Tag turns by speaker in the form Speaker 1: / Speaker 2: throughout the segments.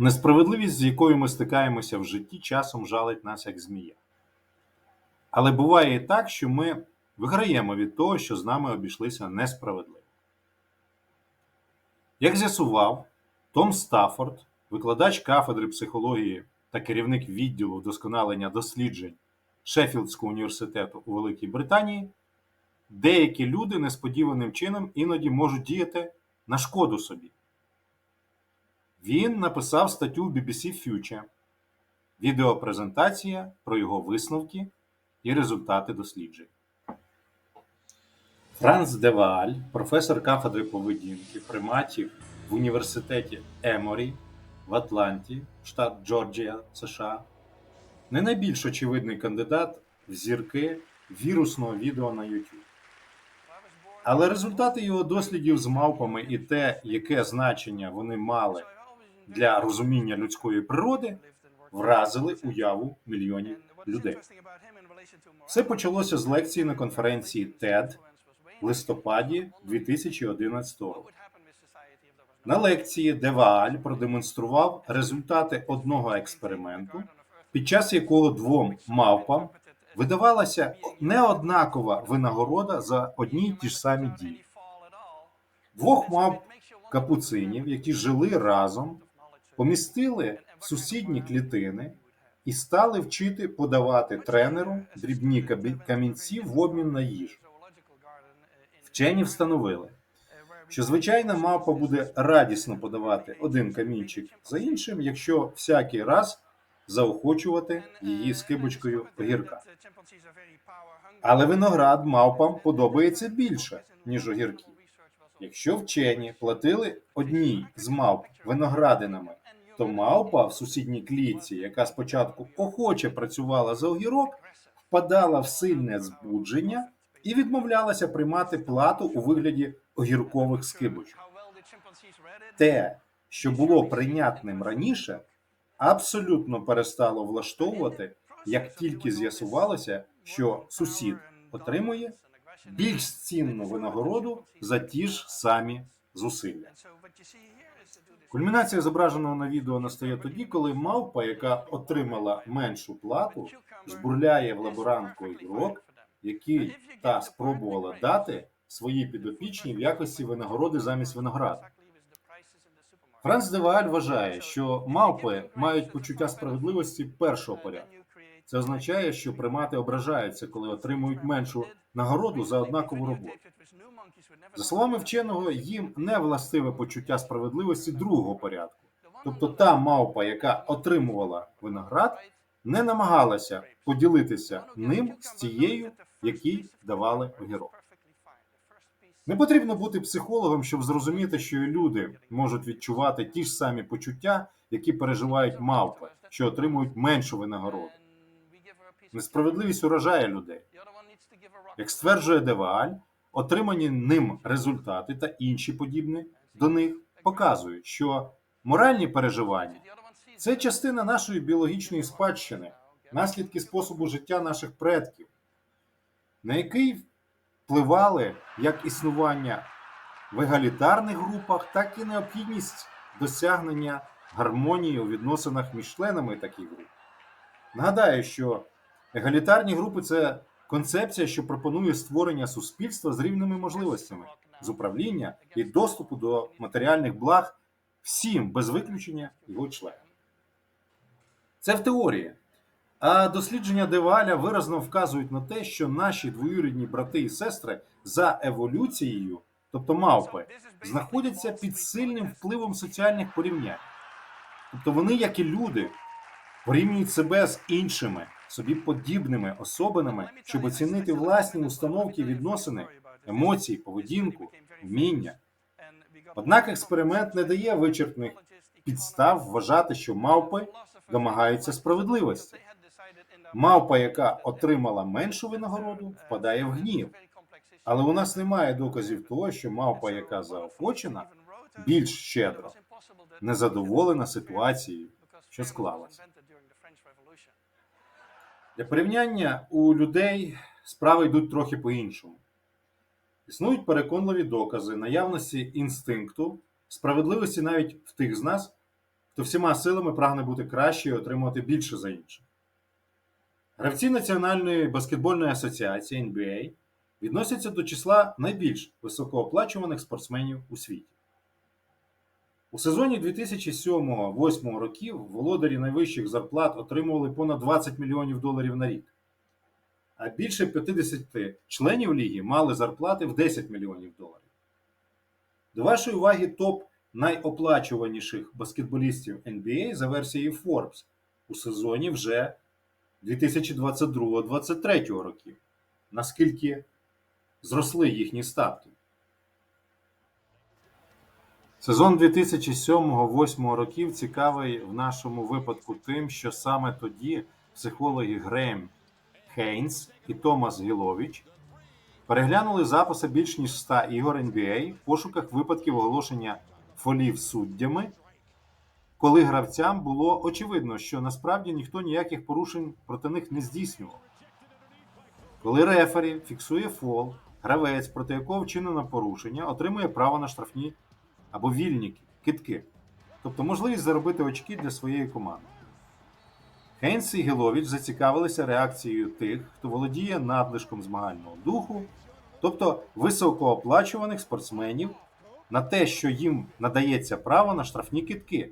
Speaker 1: Несправедливість, з якою ми стикаємося в житті, часом жалить нас як змія. Але буває і так, що ми виграємо від того, що з нами обійшлися несправедливо. Як з'ясував Том Стаффорд, викладач кафедри психології та керівник відділу вдосконалення досліджень Шеффілдського університету у Великій Британії, деякі люди несподіваним чином іноді можуть діяти на шкоду собі. Він написав статтю в BBC Future, відеопрезентація про його висновки і результати досліджень. Франц Девааль, професор кафедри поведінки приматів в університеті Еморі в Атланті, штат Джорджія, США, не найбільш очевидний кандидат в зірки вірусного відео на YouTube. Але результати його дослідів з мавпами і те, яке значення вони мали для розуміння людської природи, вразили уяву мільйонів людей. Все почалося з лекції на конференції TED в листопаді 2011 року. На лекції Девааль продемонстрував результати одного експерименту, під час якого двом мавпам видавалася неоднакова винагорода за одні й ті ж самі дії. Двох мавп капуцинів, які жили разом, помістили в сусідні клітини і стали вчити подавати тренеру дрібні камінці в обмін на їжу. Вчені встановили, що звичайна мавпа буде радісно подавати один камінчик за іншим, якщо всякий раз заохочувати її скибочкою огірка. Але виноград мавпам подобається більше, ніж огірки. Якщо вчені платили одній з мавп виноградинами, то мавпа в сусідній клітці, яка спочатку охоче працювала за огірок, впадала в сильне збудження і відмовлялася приймати плату у вигляді огіркових скибочок. Те, що було прийнятним раніше, абсолютно перестало влаштовувати, як тільки з'ясувалося, що сусід отримує більш цінну винагороду за ті ж самі зусилля. Кульмінація зображеного на відео настає тоді, коли мавпа, яка отримала меншу плату, жбурляє в лаборантку ігрок, який та спробувала дати своїй підопічній в якості винагороди замість винограду. Франц Девааль вважає, що мавпи мають почуття справедливості першого порядку. Це означає, що примати ображаються, коли отримують меншу нагороду за однакову роботу. За словами вченого, їм не властиве почуття справедливості другого порядку. Тобто та мавпа, яка отримувала виноград, не намагалася поділитися ним з тією, якій давали огірок. Не потрібно бути психологом, щоб зрозуміти, що і люди можуть відчувати ті ж самі почуття, які переживають мавпи, що отримують меншу винагороду. Несправедливість уражає людей. Як стверджує Девааль, отримані ним результати та інші подібні до них показують, що моральні переживання це частина нашої біологічної спадщини, наслідки способу життя наших предків, на який впливали як існування в егалітарних групах, так і необхідність досягнення гармонії у відносинах між членами таких груп. Нагадаю, що егалітарні групи це концепція, що пропонує створення суспільства з рівними можливостями з управління і доступу до матеріальних благ всім без виключення його членів. Це в теорії. А дослідження Деваля виразно вказують на те, що наші двоюрідні брати і сестри за еволюцією, тобто мавпи, знаходяться під сильним впливом соціальних порівнянь. Тобто вони, як і люди, порівнюють себе з іншими, собі подібними особинами, щоб оцінити власні установки, відносини, емоції, поведінку, вміння. Однак експеримент не дає вичерпних підстав вважати, що мавпи домагаються справедливості. Мавпа, яка отримала меншу винагороду, впадає в гнів. Але у нас немає доказів того, що мавпа, яка заохочена, більш щедро незадоволена ситуацією, що склалася. Для порівняння у людей справи йдуть трохи по-іншому. Існують переконливі докази наявності інстинкту, справедливості навіть в тих з нас, хто всіма силами прагне бути краще і отримувати більше за інших. Гравці Національної баскетбольної асоціації NBA відносяться до числа найбільш високооплачуваних спортсменів у світі. У сезоні 2007-2008 років володарі найвищих зарплат отримували понад 20 мільйонів доларів на рік, а більше 50 членів ліги мали зарплати в 10 мільйонів доларів. До вашої уваги топ найоплачуваніших баскетболістів NBA за версією Forbes у сезоні вже 2022-2023 років. Наскільки зросли їхні статки? Сезон 2007-2008 років цікавий в нашому випадку тим, що саме тоді психологи Грейм Хейнс і Томас Гілович переглянули записи більш ніж 100 ігор NBA в пошуках випадків оголошення фолів суддями, коли гравцям було очевидно, що насправді ніхто ніяких порушень проти них не здійснював. Коли рефері фіксує фол, гравець, проти якого вчинено порушення, отримує право на штрафні або вільні китки, тобто можливість заробити очки для своєї команди. Хейнс і Гілович зацікавилися реакцією тих, хто володіє надлишком змагального духу, тобто високооплачуваних спортсменів, на те, що їм надається право на штрафні китки,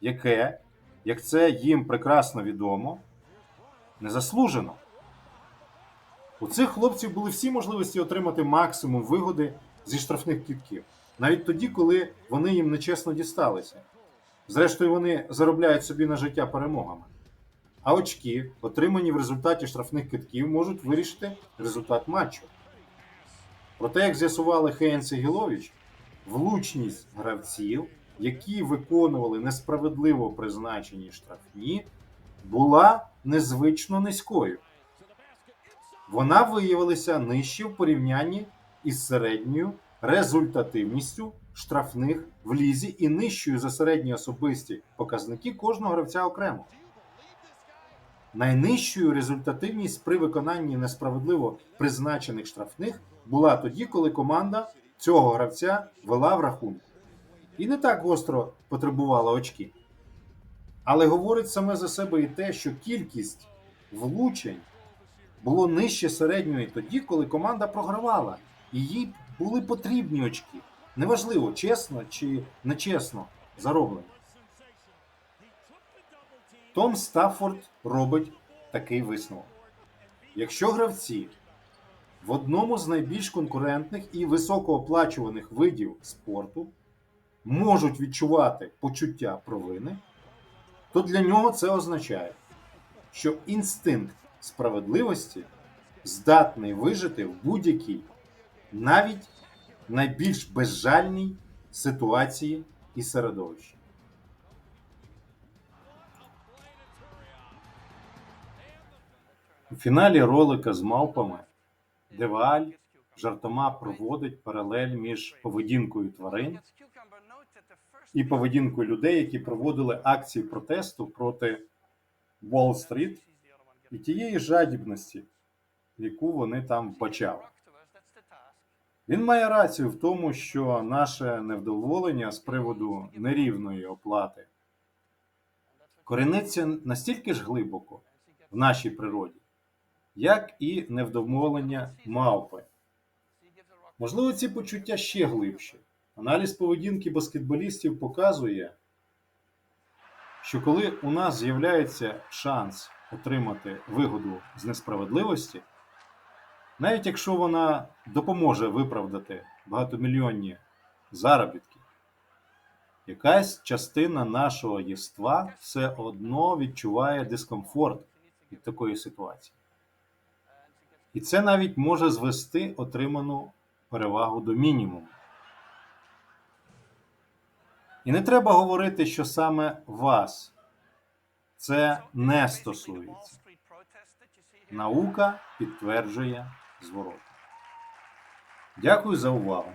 Speaker 1: яке, як це їм прекрасно відомо, не заслужено. У цих хлопців були всі можливості отримати максимум вигоди зі штрафних кітків, навіть тоді, коли вони їм нечесно дісталися. Зрештою, вони заробляють собі на життя перемогами. А очки, отримані в результаті штрафних китків, можуть вирішити результат матчу. Проте, як з'ясували Хейнс і Гілович, влучність гравців, які виконували несправедливо призначені штрафні, була незвично низькою. Вона виявилася нижче в порівнянні із середньою результативністю штрафних в лізі і нижчою за середні особисті показники кожного гравця окремо. Найнижчою результативність при виконанні несправедливо призначених штрафних була тоді, коли команда цього гравця вела в рахунку. І не так гостро потребувала очки. Але говорить саме за себе і те, що кількість влучень було нижче середньої тоді, коли команда програвала, і їй були потрібні очки. Неважливо, чесно чи нечесно зароблені. Том Стаффорд робить такий висновок. Якщо гравці в одному з найбільш конкурентних і високооплачуваних видів спорту можуть відчувати почуття провини, то для нього це означає, що інстинкт справедливості здатний вижити в будь-якій, навіть найбільш безжальній ситуації і середовищі. У фіналі ролика з мавпами Деваль жартома проводить паралель між поведінкою тварин і поведінкою людей, які проводили акції протесту проти Уолл-стріт і тієї жадібності, яку вони там вбачали. Він має рацію в тому, що наше невдоволення з приводу нерівної оплати корениться настільки ж глибоко в нашій природі, як і невдоволення мавпи. Можливо, ці почуття ще глибші. Аналіз поведінки баскетболістів показує, що коли у нас з'являється шанс отримати вигоду з несправедливості, навіть якщо вона допоможе виправдати багатомільйонні заробітки, якась частина нашого єства все одно відчуває дискомфорт від такої ситуації. І це навіть може звести отриману перевагу до мінімуму. І не треба говорити, що саме вас це не стосується. Наука підтверджує зворот. Дякую за увагу.